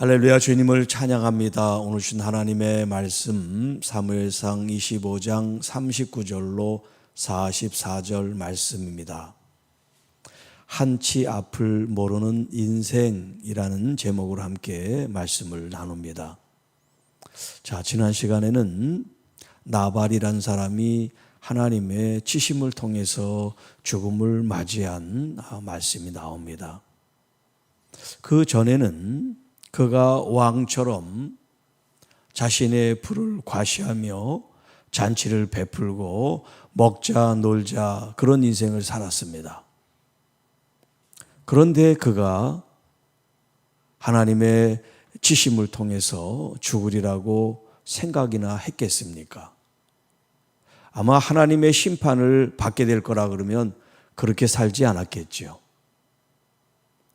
할렐루야 주님을 찬양합니다. 오늘 신 하나님의 말씀 사무엘상 25장 39절로 44절 말씀입니다. 한치 앞을 모르는 인생이라는 제목으로 함께 말씀을 나눕니다. 자, 지난 시간에는 나발이란 사람이 하나님의 치심을 통해서 죽음을 맞이한 말씀이 나옵니다. 그 전에는 그가 왕처럼 자신의 부를 과시하며 잔치를 베풀고 먹자 놀자 그런 인생을 살았습니다. 그런데 그가 하나님의 지심을 통해서 죽으리라고 생각이나 했겠습니까? 아마 하나님의 심판을 받게 될 거라 그러면 그렇게 살지 않았겠지요.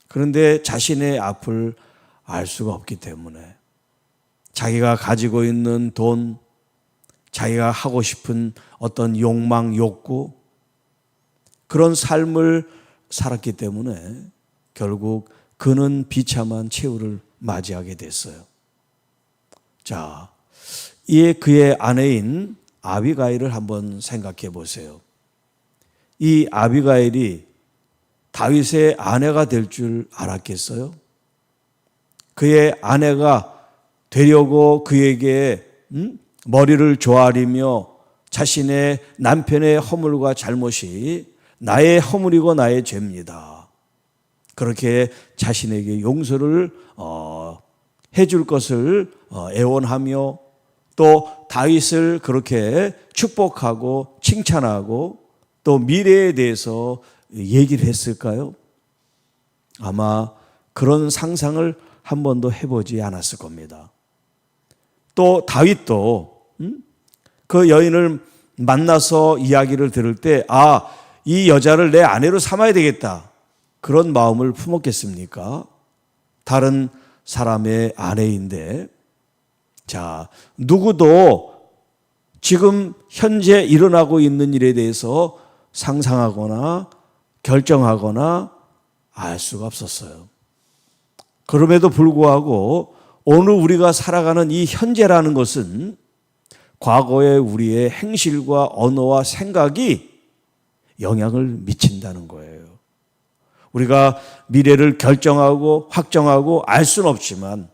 그런데 자신의 앞을 알 수가 없기 때문에 자기가 가지고 있는 돈, 자기가 하고 싶은 어떤 욕망, 욕구, 그런 삶을 살았기 때문에 결국 그는 비참한 최후를 맞이하게 됐어요. 자, 이에 그의 아내인 아비가일을 한번 생각해 보세요. 이 아비가일이 다윗의 아내가 될 줄 알았겠어요? 그의 아내가 되려고 그에게 음? 머리를 조아리며 자신의 남편의 허물과 잘못이 나의 허물이고 나의 죄입니다. 그렇게 자신에게 용서를 어, 해줄 것을 어, 애원하며 또 다윗을 그렇게 축복하고 칭찬하고 또 미래에 대해서 얘기를 했을까요? 아마 그런 상상을 한 번도 해보지 않았을 겁니다. 또 다윗도 음? 그 여인을 만나서 이야기를 들을 때, 아, 이 여자를 내 아내로 삼아야 되겠다. 그런 마음을 품었겠습니까? 다른 사람의 아내인데, 자, 누구도 지금 현재 일어나고 있는 일에 대해서 상상하거나 결정하거나 알 수가 없었어요. 그럼에도 불구하고 오늘 우리가 살아가는 이 현재라는 것은 과거의 우리의 행실과 언어와 생각이 영향을 미친다는 거예요. 우리가 미래를 결정하고 확정하고 알 수는 없지만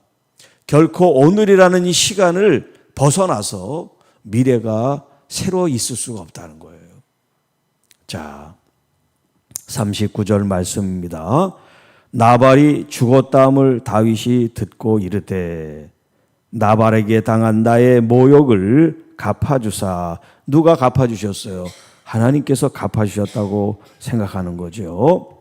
결코 오늘이라는 이 시간을 벗어나서 미래가 새로 있을 수가 없다는 거예요. 자, 39절 말씀입니다. 나발이 죽었다함을 다윗이 듣고 이르되 나발에게 당한 나의 모욕을 갚아주사 누가 갚아주셨어요? 하나님께서 갚아주셨다고 생각하는 거죠.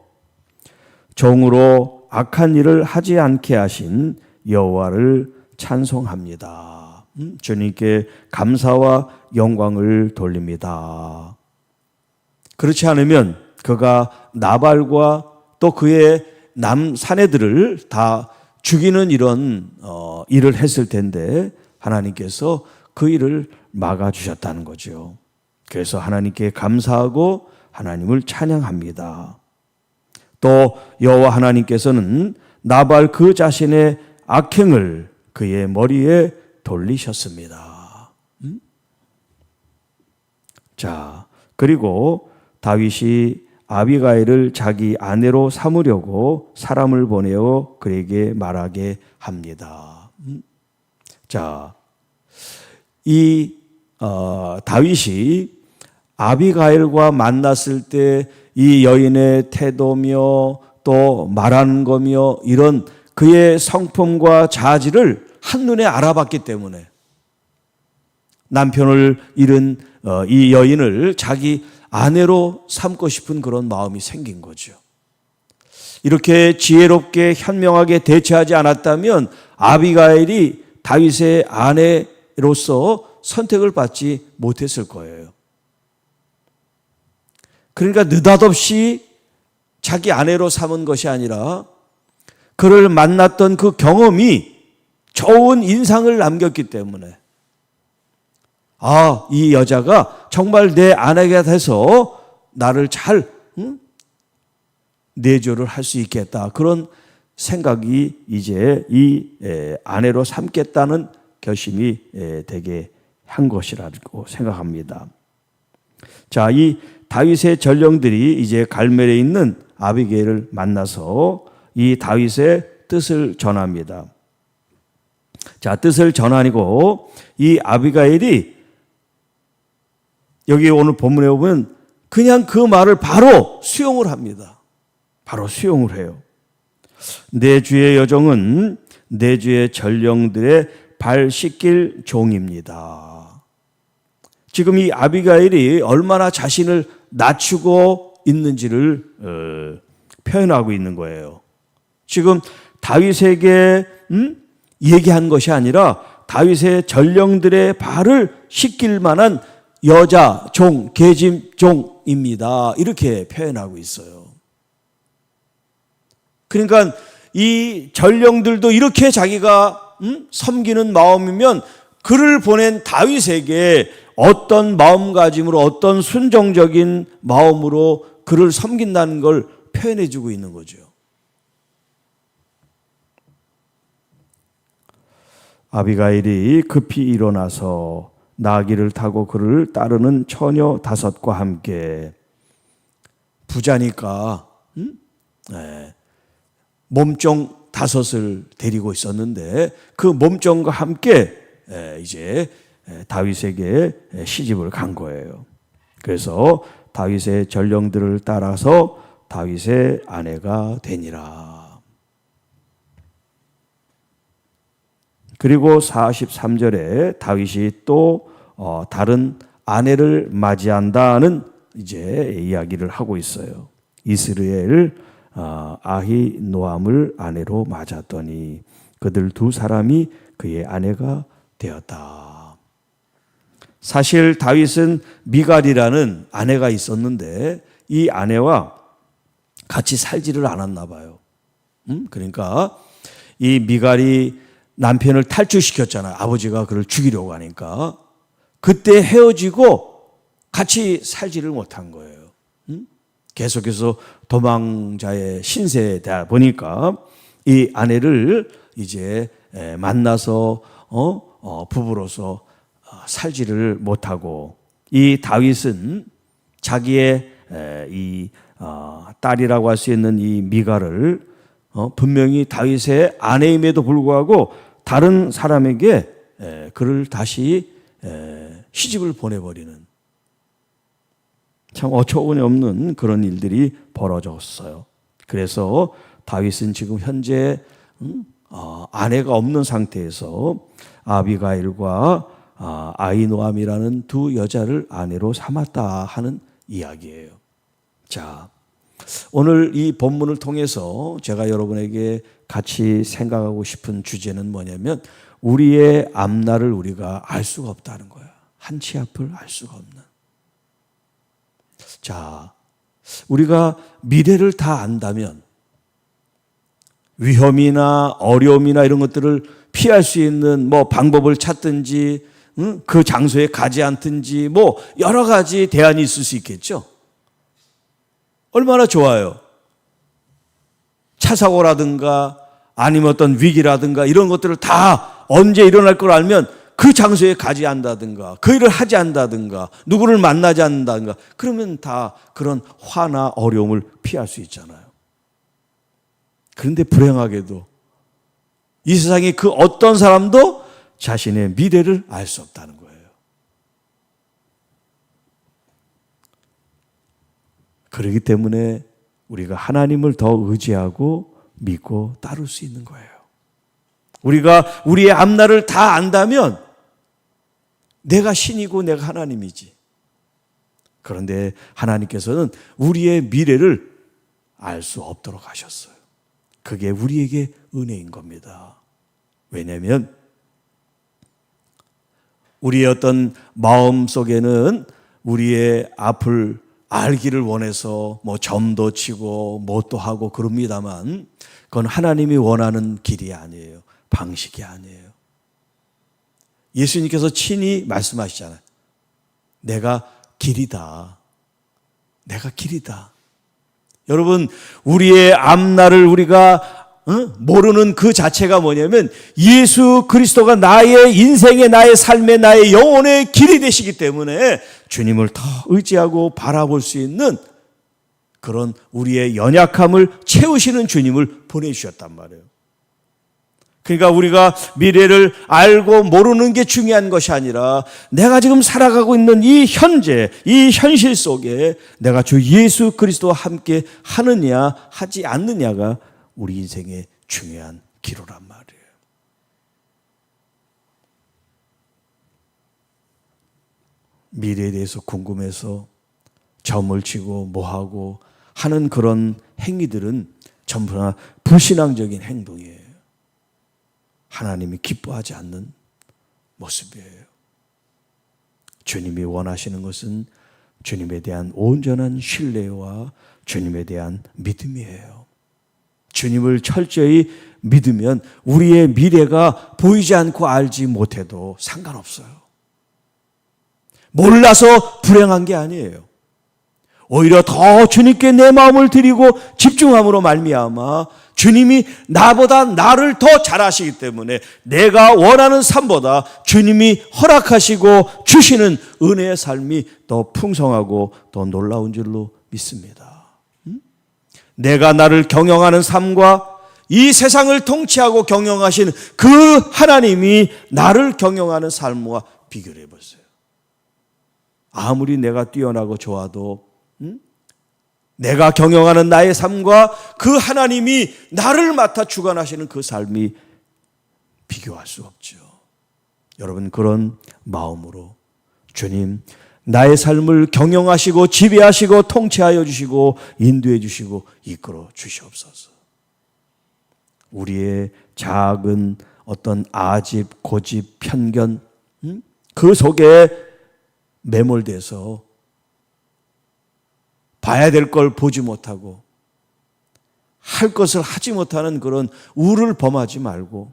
종으로 악한 일을 하지 않게 하신 여호와를 찬송합니다. 음, 주님께 감사와 영광을 돌립니다. 그렇지 않으면 그가 나발과 또 그의 남 사내들을 다 죽이는 이런 어, 일을 했을 텐데 하나님께서 그 일을 막아 주셨다는 거죠. 그래서 하나님께 감사하고 하나님을 찬양합니다. 또 여호와 하나님께서는 나발 그 자신의 악행을 그의 머리에 돌리셨습니다. 음? 자, 그리고 다윗이 아비가일을 자기 아내로 삼으려고 사람을 보내어 그에게 말하게 합니다. 음? 자, 이 어, 다윗이 아비가일과 만났을 때 이 여인의 태도며 또 말하는 거며 이런 그의 성품과 자질을 한눈에 알아봤기 때문에 남편을 잃은 어, 이 여인을 자기 아내로 삼고 싶은 그런 마음이 생긴 거죠. 이렇게 지혜롭게 현명하게 대처하지 않았다면 아비가일이 다윗의 아내로서 선택을 받지 못했을 거예요. 그러니까 느닷없이 자기 아내로 삼은 것이 아니라 그를 만났던 그 경험이 좋은 인상을 남겼기 때문에 아, 이 여자가 정말 내 아내가 돼서 나를 잘 응? 내조를 할 수 있겠다. 그런 생각이 이제 이 에, 아내로 삼겠다는 결심이 에, 되게 한 것이라고 생각합니다. 자, 이 다윗의 전령들이 이제 갈멜에 있는 아비게일을 만나서 이 다윗의 뜻을 전합니다. 자, 뜻을 전하니고 이 아비가일이 여기 오늘 본문에 보면 그냥 그 말을 바로 수용을 합니다. 바로 수용을 해요. 내 주의 여정은 내 주의 전령들의 발 씻길 종입니다. 지금 이 아비가일이 얼마나 자신을 낮추고 있는지를 어, 표현하고 있는 거예요. 지금 다윗에게 음? 얘기한 것이 아니라 다윗의 전령들의 발을 씻길 만한 여자 종, 계집 종입니다. 이렇게 표현하고 있어요. 그러니까 이 전령들도 이렇게 자기가 음? 섬기는 마음이면 그를 보낸 다윗에게 어떤 마음가짐으로 어떤 순종적인 마음으로 그를 섬긴다는 걸 표현해 주고 있는 거죠. 아비가일이 급히 일어나서 나귀를 타고 그를 따르는 처녀 다섯과 함께 부자니까 음? 네. 몸종 다섯을 데리고 있었는데 그 몸종과 함께 에, 이제 에, 다윗에게 에, 시집을 간 거예요. 그래서 다윗의 전령들을 따라서 다윗의 아내가 되니라. 그리고 43절에 다윗이 또 어, 다른 아내를 맞이한다는 이제 이야기를 하고 있어요. 이스라엘 어, 아히노암을 아내로 맞았더니 그들 두 사람이 그의 아내가 되었다. 사실 다윗은 미갈이라는 아내가 있었는데 이 아내와 같이 살지를 않았나 봐요. 음? 그러니까 이 미갈이 남편을 탈출시켰잖아요. 아버지가 그를 죽이려고 하니까. 그때 헤어지고 같이 살지를 못한 거예요. 음? 계속해서 도망자의 신세다 보니까 이 아내를 이제 만나서 어, 어 부부로서 살지를 못하고 이 다윗은 자기의 이 어, 딸이라고 할 수 있는 이 미가를 어, 분명히 다윗의 아내임에도 불구하고 다른 사람에게 그를 다시 시집을 보내버리는 참 어처구니 없는 그런 일들이 벌어졌어요. 그래서 다윗은 지금 현재 음, 어, 아내가 없는 상태에서 아비가일과 아, 아이노암이라는 두 여자를 아내로 삼았다 하는 이야기예요. 자, 오늘 이 본문을 통해서 제가 여러분에게 같이 생각하고 싶은 주제는 뭐냐면 우리의 앞날을 우리가 알 수가 없다는 거야. 한 치 앞을 알 수가 없는. 자, 우리가 미래를 다 안다면 위험이나 어려움이나 이런 것들을 피할 수 있는 뭐 방법을 찾든지 응? 그 장소에 가지 않든지 뭐 여러 가지 대안이 있을 수 있겠죠. 얼마나 좋아요. 차 사고라든가 아니면 어떤 위기라든가 이런 것들을 다 언제 일어날 걸 알면 그 장소에 가지 않다든가 그 일을 하지 않다든가 누구를 만나지 않는다든가 그러면 다 그런 화나 어려움을 피할 수 있잖아요. 그런데 불행하게도 이 세상에 그 어떤 사람도 자신의 미래를 알 수 없다는 거예요. 그렇기 때문에 우리가 하나님을 더 의지하고 믿고 따를 수 있는 거예요. 우리가 우리의 앞날을 다 안다면 내가 신이고 내가 하나님이지. 그런데 하나님께서는 우리의 미래를 알 수 없도록 하셨어요. 그게 우리에게 은혜인 겁니다. 왜냐하면 우리의 어떤 마음 속에는 우리의 앞을 알기를 원해서 뭐 점도 치고 뭣도 하고 그럽니다만 그건 하나님이 원하는 길이 아니에요. 방식이 아니에요. 예수님께서 친히 말씀하시잖아요. 내가 길이다. 내가 길이다. 여러분, 우리의 앞날을 우리가 어? 모르는 그 자체가 뭐냐면 예수 그리스도가 나의 인생의 나의 삶의 나의 영혼의 길이 되시기 때문에 주님을 더 의지하고 바라볼 수 있는 그런 우리의 연약함을 채우시는 주님을 보내주셨단 말이에요. 그러니까 우리가 미래를 알고 모르는 게 중요한 것이 아니라 내가 지금 살아가고 있는 이 현재, 이 현실 속에 내가 주 예수 그리스도와 함께 하느냐, 하지 않느냐가 우리 인생의 중요한 기로란 말이에요. 미래에 대해서 궁금해서 점을 치고 뭐하고 하는 그런 행위들은 전부 다 불신앙적인 행동이에요. 하나님이 기뻐하지 않는 모습이에요. 주님이 원하시는 것은 주님에 대한 온전한 신뢰와 주님에 대한 믿음이에요. 주님을 철저히 믿으면 우리의 미래가 보이지 않고 알지 못해도 상관없어요. 몰라서 불행한 게 아니에요. 오히려 더 주님께 내 마음을 드리고 집중함으로 말미암아 주님이 나보다 나를 더 잘하시기 때문에 내가 원하는 삶보다 주님이 허락하시고 주시는 은혜의 삶이 더 풍성하고 더 놀라운 줄로 믿습니다. 음? 내가 나를 경영하는 삶과 이 세상을 통치하고 경영하신 그 하나님이 나를 경영하는 삶과 비교를 해보세요. 아무리 내가 뛰어나고 좋아도 내가 경영하는 나의 삶과 그 하나님이 나를 맡아 주관하시는 그 삶이 비교할 수 없죠. 여러분 그런 마음으로 주님 나의 삶을 경영하시고 지배하시고 통치하여 주시고 인도해 주시고 이끌어 주시옵소서. 우리의 작은 어떤 아집, 고집, 편견 그 속에 매몰돼서 봐야 될 걸 보지 못하고 할 것을 하지 못하는 그런 우를 범하지 말고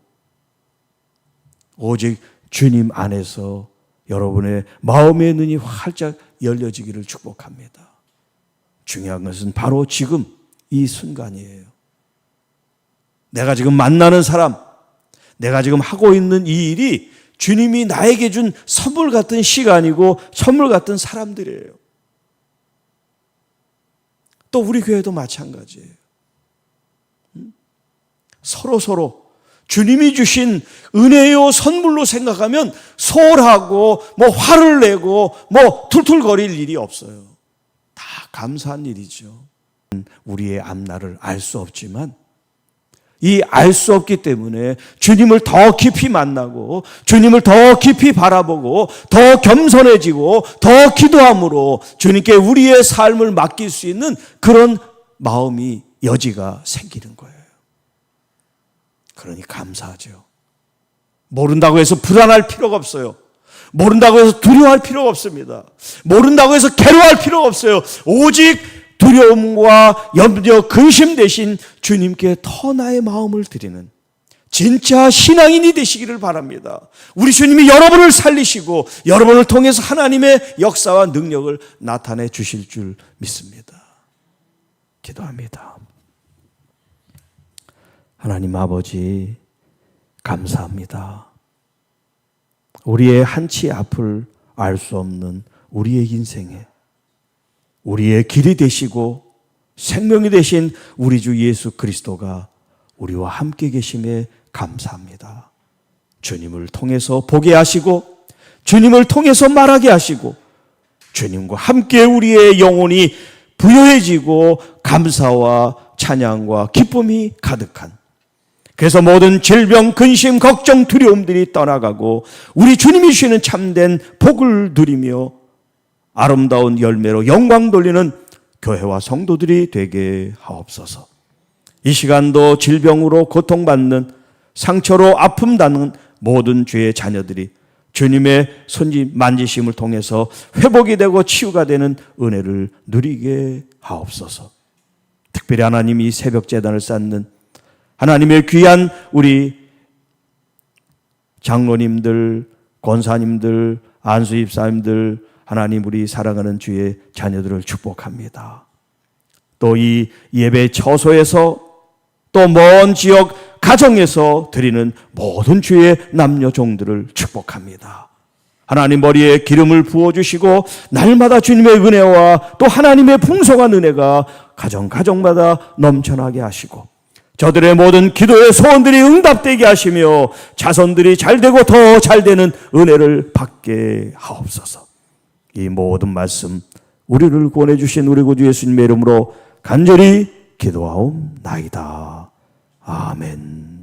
오직 주님 안에서 여러분의 마음의 눈이 활짝 열려지기를 축복합니다. 중요한 것은 바로 지금 이 순간이에요. 내가 지금 만나는 사람, 내가 지금 하고 있는 이 일이 주님이 나에게 준 선물 같은 시간이고 선물 같은 사람들이에요. 또 우리 교회도 마찬가지예요. 서로 서로 주님이 주신 은혜요 선물로 생각하면 소홀하고 뭐 화를 내고 뭐 툴툴거릴 일이 없어요. 다 감사한 일이죠. 우리의 앞날을 알 수 없지만 이 알 수 없기 때문에 주님을 더 깊이 만나고 주님을 더 깊이 바라보고 더 겸손해지고 더 기도함으로 주님께 우리의 삶을 맡길 수 있는 그런 마음이 여지가 생기는 거예요. 그러니 감사하죠. 모른다고 해서 불안할 필요가 없어요. 모른다고 해서 두려워할 필요가 없습니다. 모른다고 해서 괴로워할 필요가 없어요. 오직 두려움과 염려, 근심 대신 주님께 더 나의 마음을 드리는 진짜 신앙인이 되시기를 바랍니다. 우리 주님이 여러분을 살리시고 여러분을 통해서 하나님의 역사와 능력을 나타내 주실 줄 믿습니다. 기도합니다. 하나님 아버지, 감사합니다. 우리의 한치 앞을 알 수 없는 우리의 인생에 우리의 길이 되시고 생명이 되신 우리 주 예수 그리스도가 우리와 함께 계심에 감사합니다. 주님을 통해서 보게 하시고 주님을 통해서 말하게 하시고 주님과 함께 우리의 영혼이 부여해지고 감사와 찬양과 기쁨이 가득한 그래서 모든 질병, 근심, 걱정, 두려움들이 떠나가고 우리 주님이 주시는 참된 복을 누리며 아름다운 열매로 영광 돌리는 교회와 성도들이 되게 하옵소서. 이 시간도 질병으로 고통받는 상처로 아픔 받는 모든 죄의 자녀들이 주님의 손짓 만지심을 통해서 회복이 되고 치유가 되는 은혜를 누리게 하옵소서. 특별히 하나님이 새벽 재단을 쌓는 하나님의 귀한 우리 장로님들, 권사님들, 안수입사님들, 하나님 우리 사랑하는 주의 자녀들을 축복합니다. 또 이 예배 처소에서 또 먼 지역 가정에서 드리는 모든 주의 남녀 종들을 축복합니다. 하나님 머리에 기름을 부어주시고 날마다 주님의 은혜와 또 하나님의 풍성한 은혜가 가정 가정마다 넘쳐나게 하시고 저들의 모든 기도의 소원들이 응답되게 하시며 자손들이 잘 되고 더 잘 되는 은혜를 받게 하옵소서. 이 모든 말씀 우리를 구원해 주신 우리 구주 예수님의 이름으로 간절히 기도하옵나이다. 아멘.